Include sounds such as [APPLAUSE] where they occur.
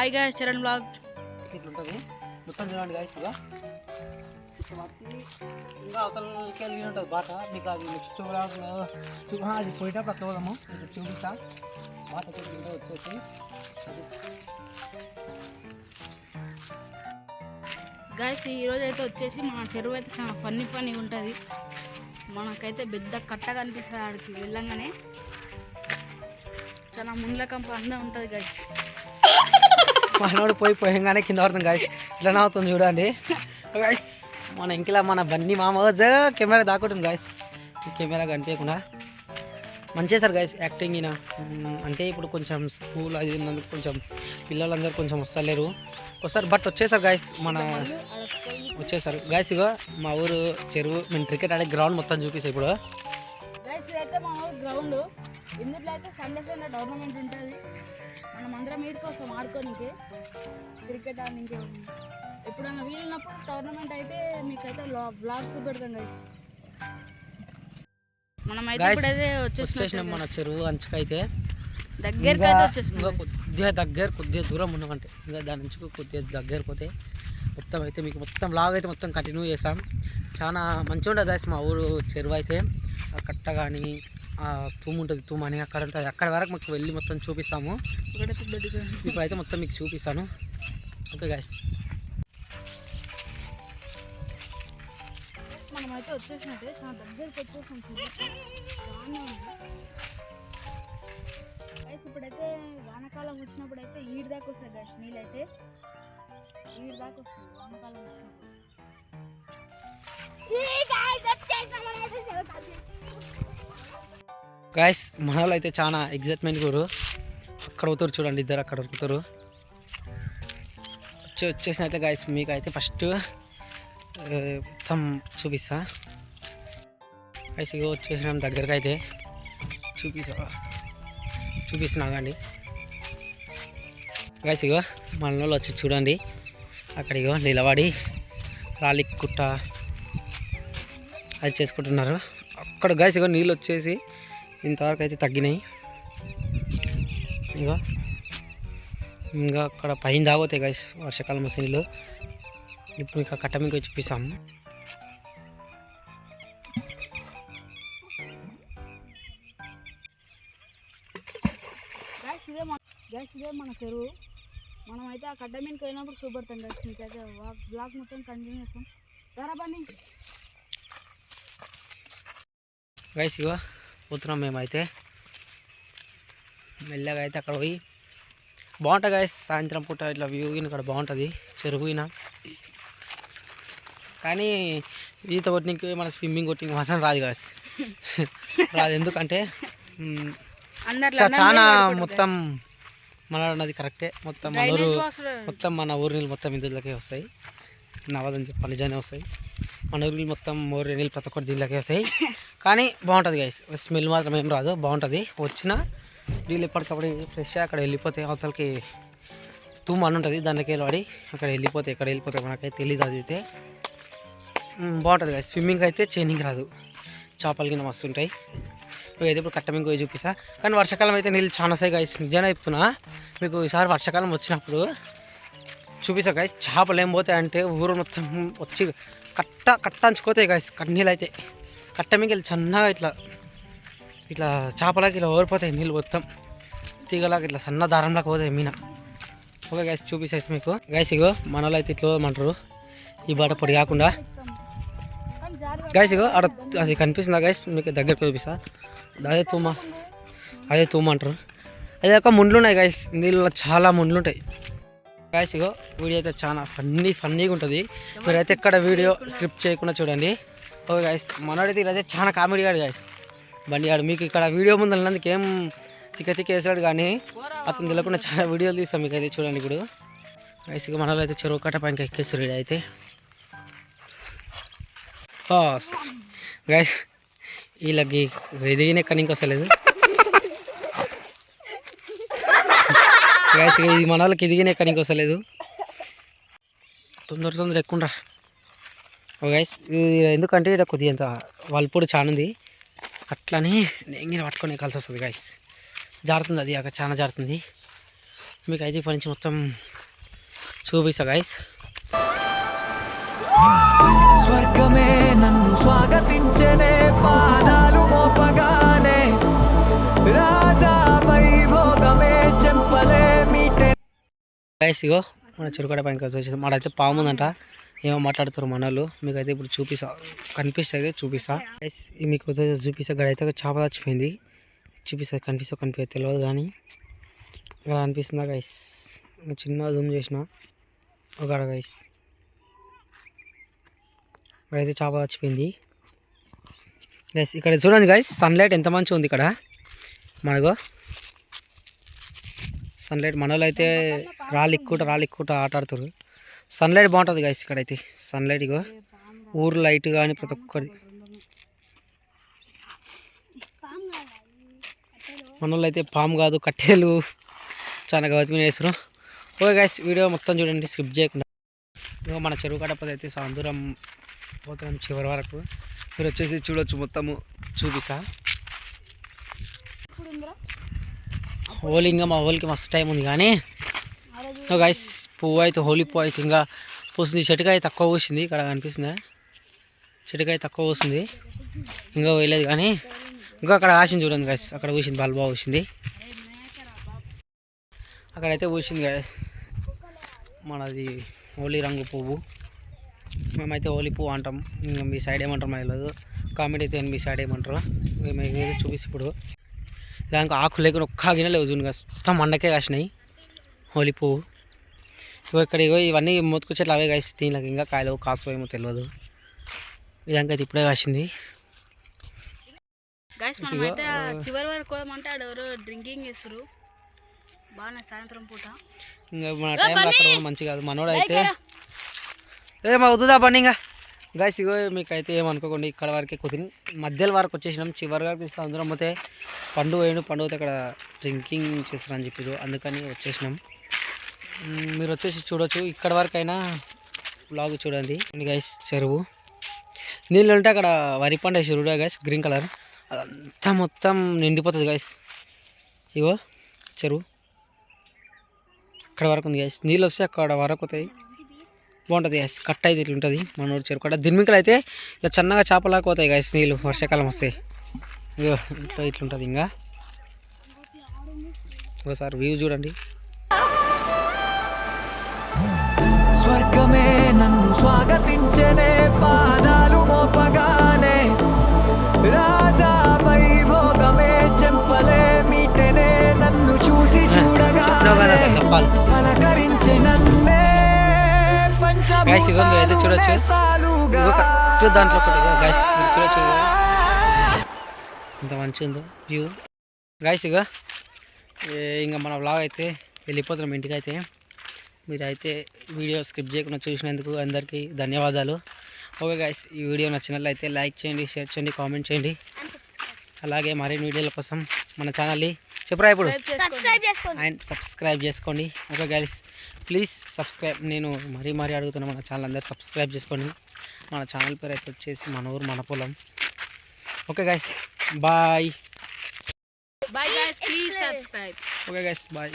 Hi guys Charan blog ఇట్లా ఉంటుంది మొత్తం చూడండి గాయస్ మట్టి ఇంకా అవతలకి వెళ్ళి ఉంటుంది బాట. మీకు అది నెక్స్ట్ చూ అది పోయేటప్పుడు అట్లా పోదాము. చూపిస్తా. బాట వచ్చేసి. గాయస్ ఈ రోజు అయితే వచ్చేసి మన చెరువు అయితే చాలా ఫన్నీ ఫన్నీ ఉంటుంది. మనకైతే పెద్ద కట్ట కనిపిస్తుంది ఆడికి వెళ్ళంగానే. చాలా ముండ్ల కంప అందం ఉంటుంది గాయస్ మనోడు పోయి పోయంగానే కింద పడుతుంది గాయస్ ఇట్లానే అవుతుంది చూడండి. గాయస్ మన ఇంకిలా మన బన్నీ మామ కెమెరా దాక్కుంటుంది గాయస్ కెమెరా కనిపించకుండా. మంచిగా సార్ గాయస్ యాక్టింగ్ ఈయన. అంటే ఇప్పుడు కొంచెం స్కూల్ అది ఉన్నందుకు కొంచెం పిల్లలందరూ కొంచెం వస్తలేరు. వస్తారు బట్ వచ్చేసారు గాయస్ మన వచ్చేసారు. గాయస్ ఇగో మా ఊరు చెరువు మేము క్రికెట్ ఆడే గ్రౌండ్ మొత్తం చూపిస్తాయి ఇప్పుడు. గ్రౌండ్ ఇందులో అయితే సండే సండే టోర్నమెంట్ ఉంటుంది. మనం అందరం వస్తాం ఆడుకోనికి. క్రికెట్ ఆడడానికి. ఎప్పుడైనా వీలున్నప్పుడు టోర్నమెంట్ అయితే మీకైతే బ్లాగ్స్ పెడతాం గైస్ మనమైతే Guys, ఇప్పుడైతే వచ్చేసినాం వచ్చేసినాం మన చెరువు అంచుకైతే. దగ్గరికి అయితే వచ్చేసినాం. కొద్దిగా దగ్గర కొద్దిగా దూరం ఉన్నామంటే ఇంకా దాని నుంచి కొద్దిగా దగ్గర పోతే మొత్తం అయితే మీకు మొత్తం లాగ్ అయితే మొత్తం కంటిన్యూ చేసాం చాలా మంచిగా ఉంటుంది గాయస్ మా ఊరు చెరువు అయితే. కట్ట కానీ ఆ తూము ఉంటుంది తూము అని అక్కడ ఉంటుంది. అక్కడ వరకు మీకు వెళ్ళి మొత్తం చూపిస్తాము. ఇప్పుడైతే మొత్తం మీకు చూపిస్తాను. ఓకే గాయస్ మనమైతే వచ్చేసినట్టే చాలా దగ్గరికి వచ్చేసాం గైస్ ఇప్పుడైతే వానకాలం వచ్చినప్పుడు అయితే ఈడు దాకా వస్తాయి గైస్ నీళ్ళు అయితే ఈడు దాకా వస్తుంది వానకాలం వచ్చినప్పుడు. గాయస్ మన వాళ్ళు అయితే చాలా ఎగ్జైట్మెంట్ కూరు అక్కడ పోతారు చూడండి ఇద్దరు అక్కడ ఉరుకుతారు వచ్చి వచ్చేసినట్లే గాయస్ మీకు అయితే ఫస్ట్ మొత్తం చూపిస్తా. గాయస్ ఇగో వచ్చేసినాం దగ్గరకు అయితే చూపిస్తా. చూపిస్తున్నా కానీ గాయస్ ఇగో మన వచ్చి చూడండి. అక్కడ ఇగో నిలబడి రాలి కుట్ట అది చేసుకుంటున్నారు. అక్కడ గాయస్ ఇగో నీళ్ళు వచ్చేసి ఇంతవరకు అయితే తగ్గినాయి. ఇగో ఇంకా అక్కడ పైన తాగుతాయి గాయస్ వర్షాకాలం వస్తే నీళ్ళు ఇప్పుడు ఇంకా కట్ట మీకు చూపిస్తాము గైస్ ఇదే మన గైస్ ఇదే మన చెరువు. మనమైతే ఆ కడ్డ మీదకి పోయినప్పుడు చూపెడతాం గైస్ మీకైతే బ్లాగ్ మొత్తం కంటిన్యూ చేస్తాం. ధర బండి. గైస్ ఇగో పోతున్నాం మేమైతే. మెల్లగా అయితే అక్కడ పోయి. బాగుంటుంది గాయస్ సాయంత్రం పూట ఇట్లా వ్యూ ఇక్కడ బాగుంటుంది. చెరువు ఈయన కానీ ఈత కొట్టినకి మన స్విమ్మింగ్ కొట్టినకి మాత్రం రాదు గాయస్ [LAUGHS] రాదు. ఎందుకంటే చాలా మొత్తం మన నది కరెక్టే. మొత్తం మన ఊరు మొత్తం మన ఊరి నీళ్ళు మొత్తం ఇందులోకే వస్తాయి. నవదని చెప్పి నిజానే వస్తాయి. మన ఊరి నీళ్ళు మొత్తం ఊరి నీళ్ళు ప్రతి ఒక్కటి దీనిలోకే వస్తాయి. [LAUGHS] కానీ బాగుంటుంది గైస్ స్మెల్ మాత్రం ఏం రాదు బాగుంటుంది. వచ్చిన నీళ్ళు ఎప్పటికప్పుడు ఫ్రెష్ అక్కడ వెళ్ళిపోతే అవతలకి తూము అని ఉంటుంది దానికి వాడి అక్కడ వెళ్ళిపోతే ఎక్కడ వెళ్ళిపోతే మనకైతే తెలియదు అది అయితే. బాగుంటుంది గైస్ స్విమ్మింగ్ అయితే చైనింగ్ రాదు. చేపలు గిన్నె మస్తు ఉంటాయి. అయితే ఇప్పుడు కట్టమింగ్ పోయి చూపిస్తా. కానీ వర్షాకాలం అయితే నీళ్ళు చాలా సై గాయస్ నిజంగా చెప్తున్నా మీకు ఈసారి వర్షాకాలం వచ్చినప్పుడు చూపిస్తా గాయస్ చేపలు ఏం పోతాయి అంటే ఊరు మొత్తం వచ్చి కట్ట కట్ట అంచుకోతాయి గైస్ అయితే. కట్ట మీకు సన్నగా ఇట్లా ఇట్లా చేపలకి ఇట్లా ఓరిపోతాయి నీళ్ళు మొత్తం. తీగలాగా ఇట్లా సన్న దారంలాగా పోతాయి మీన. ఓకే గైస్ చూపిస్తాయి మీకు. గైస్ ఇగో మనలో అయితే ఇట్లా పోమంటారు ఈ బాట పొడి కాకుండా. గైస్ ఇగో అక్కడ అది కనిపిస్తుందా గైస్ మీకు దగ్గరకు చూపిస్తా. అదే తూమ. అదే తూమ అంటారు. అదే ఒక ముండ్లు ఉన్నాయి గైస్ నీళ్ళలో చాలా ముండ్లు ఉంటాయి. గైస్ ఇగో వీడియో అయితే చాలా ఫన్నీ ఫన్నీగా ఉంటుంది. మీరైతే ఇక్కడ వీడియో స్క్రిప్ట్ చేయకుండా చూడండి. ఓకే గైస్ మనోడైతే ఇదైతే చాలా కామెడీ గాడు గాయస్ బండి గాడు మీకు ఇక్కడ వీడియో ముందు ఉన్నందుకు ఏం తిక్క తిక్క వేసాడు కానీ అతను తెలియకుండా చాలా వీడియోలు తీస్తాం మీకు అయితే చూడండి ఇప్పుడు. గైస్ ఇక మనలో అయితే చెరువు కట్ట పైన ఎక్కేస్తారు అయితే. గైస్ వీళ్ళకి ఎదిగిన ఎక్కడికి వస్తలేదు గైస్ ఇది మన వాళ్ళకి ఎదిగిన ఎక్కడికి వస్తలేదు తొందర తొందర ఎక్కుండ్రా. గైస్ ఇది ఎందుకంటే ఇక్కడ కొద్దిగా ఎంత వల్పుడు చాలా ఉంది. అట్లని నేను పట్టుకొని కలిసి వస్తుంది గైస్. జారుతుంది అది అక్కడ చాలా జారుతుంది. మీకు అయితే ఇప్పటి నుంచి మొత్తం చూపిస్తా గైస్. స్వర్గమే నన్ను స్వాగతించనే పాదాలు మోపగానే. రాజా వైభోగమే చెంపలే మీటే. గైస్ ఇగో మన చెరుకడ పైన వచ్చేసి. మాడైతే పాము ఉందంట ఏమో మాట్లాడుతారు మన మీకు అయితే ఇప్పుడు చూపిస్తా. కనిపిస్తే అయితే చూపిస్తా మీకు చూపిస్తా. గడ అయితే చేప చచ్చిపోయింది. చూపిస్తా కనిపిస్తా కనిపిస్తుంది తెలియదు కానీ ఇక్కడ అనిపిస్తుందా గైస్ చిన్న జూమ్ చేసిన. ఒక గైస్ ఇక్కడైతే చేప చచ్చిపోయింది. గైస్ ఇక్కడ చూడండి గైస్ సన్లైట్ ఎంత మంచిగా ఉంది ఇక్కడ. మనకు సన్లైట్ మనలో అయితే రాళ్ళు ఎక్కువ రాళ్ళు ఎక్కువ ఆటాడుతారు సన్లైట్ బాగుంటుంది గైస్ ఇక్కడైతే. సన్లైట్ ఇగో. ఊరు లైట్ కానీ ప్రతి ఒక్కరి మనోళ్ళు అయితే పాము కాదు కట్టెలు చాలా గౌతమి వేస్తారు ఓకే గైస్ వీడియో మొత్తం చూడండి స్కిప్ చేయకుండా. ఇగో మన చెరువు కడపది అయితే చాలా దూరం పోతున్నాం చివరి వరకు. మీరు వచ్చేసి చూడొచ్చు మొత్తము చూపిస్తా. ఇంకా మా హోలీకి మస్తు టైం ఉంది కానీ. గైస్ పువ్వు అయితే హోలీ పువ్వు అయితే ఇంకా పూసింది. చెట్టుకాయ తక్కువ పూసింది. ఇక్కడ కనిపిస్తుందా. చెట్టుకాయ తక్కువ పూసింది. ఇంకా వేయలేదు కానీ ఇంకా అక్కడ కాసింది చూడండి గైస్ అక్కడ పూసింది. బాగా పూసింది. అక్కడైతే పూసింది గైస్ మనది హోలీ రంగు పువ్వు. మేమైతే హోలీ పువ్వు అంటాం. ఇంకా మీ సైడ్ ఏమంటారు మాకు తెలియదు కామెంట్ అయితే మీ సైడ్ ఏమంటారు. మేము ఏదో చూపిస్తే ఇప్పుడు. దానికి ఆకు లేకుండా ఒక్క గిన్నె లేవు చూడండి మొత్తం మండకే కాసినాయి. హోలీ పువ్వు. ఇగో ఇక్కడ ఇగో ఇవన్నీ మూతుకు చెట్లు అవే కాసి దీనికి ఇంకా కాయలు కాసు ఏమో తెలియదు ఇదానికి అయితే ఇప్పుడే కాసింది. చివరి వరకు ఎవరో డ్రింకింగ్ చేస్తారు బాగా సాయంత్రం పూట. ఇంకా మన టైం అక్కడ కూడా మంచి కాదు. మనోడు అయితే ఏ మా వద్దుదా బండి ఇంకా? గాయస్ ఇగో మీకు అయితే ఏమనుకోకండి ఇక్కడ వరకే కుదిరి మధ్యలో వరకు వచ్చేసినాం. చివరి వరకు అందరం పోతే పండు వేయండు పండు అయితే అక్కడ డ్రింకింగ్ చేస్తారని చెప్పారు అందుకని వచ్చేసినాం. మీరు వచ్చేసి చూడొచ్చు. ఇక్కడ వరకు అయినా బ్లాగ్ చూడండి గైస్ చెరువు. నీళ్ళు ఉంటే అక్కడ వరి పంట వేసారు గైస్ గ్రీన్ కలర్ అదంతా మొత్తం నిండిపోతుంది గైస్ ఇగో చెరువు. అక్కడ వరకు ఉంది గైస్ నీళ్ళు వస్తే అక్కడ వరకు అవుతాయి బాగుంటుంది గైస్ కట్ అయితే ఇట్లా ఉంటుంది. మన ఊరు చెరువు కట్ట. దిమ్మికలు అయితే ఇలా చన్నగా చేపలాగా పోతాయి గైస్ నీళ్ళు వర్షాకాలం వస్తే. ఇగో ఇట్లా ఇట్లుంటుంది ఇంకా. ఒకసారి వ్యూ చూడండి. స్వర్గమే నన్ను స్వాగతించనే పాదాలు మోపగానే. రాజా వైభోగమే చెంపలే మీటనే నన్ను చూసి [LAUGHS] చూడగా చెప్పినావు కదా అక్కడ తప్పాలి పలకరించే నన్నే. అయితే చూడొచ్చు. దాంట్లో ఒకటి చూడొచ్చు. ఇంత మంచిగా ఉందో వ్యూ గైస్ ఇక ఇంకా మన వ్లాగ్ అయితే వెళ్ళిపోతున్నాం ఇంటికి అయితే మీరైతే వీడియో స్కిప్ చేయకుండా చూసినందుకు అందరికీ ధన్యవాదాలు. ఓకే గైస్ ఈ వీడియో నచ్చినట్లయితే లైక్ చేయండి షేర్ చేయండి కామెంట్ చేయండి. అలాగే మరిన్ని వీడియోల కోసం మన ఛానల్ని చెప్పురా ఇప్పుడు. అండ్ సబ్స్క్రైబ్ చేసుకోండి. ఓకే గైస్ ప్లీజ్ సబ్స్క్రైబ్ నేను మరీ మరీ అడుగుతున్నా మన ఛానల్ అందరు సబ్స్క్రైబ్ చేసుకోండి. మన ఛానల్ పేరు అయితే వచ్చేసి మన ఊరు మన పొలం okay guys bye bye guys please subscribe okay guys bye